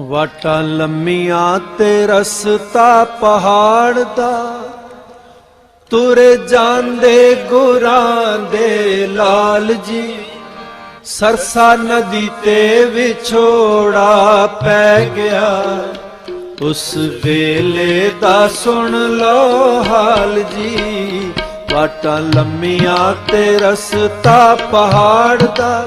ਵਾਟਾਂ ਲੰਮੀਆਂ ਤੇ ਰਸਤਾ ਪਹਾੜ ਦਾ। ਤੁਰੇ ਜਾਂਦੇ ਗੁਰਾਂ ਦੇ ਲਾਲ ਜੀ। ਸਰਸਾ ਨਦੀ ਤੇ ਵਿਛੋੜਾ ਪੈ ਗਿਆ। ਉਸ ਵੇਲੇ ਦਾ ਸੁਣ ਲੋ ਹਾਲ ਜੀ। ਵਾਟਾਂ ਲੰਮੀਆਂ ਤੇ ਰਸਤਾ ਪਹਾੜ ਦਾ।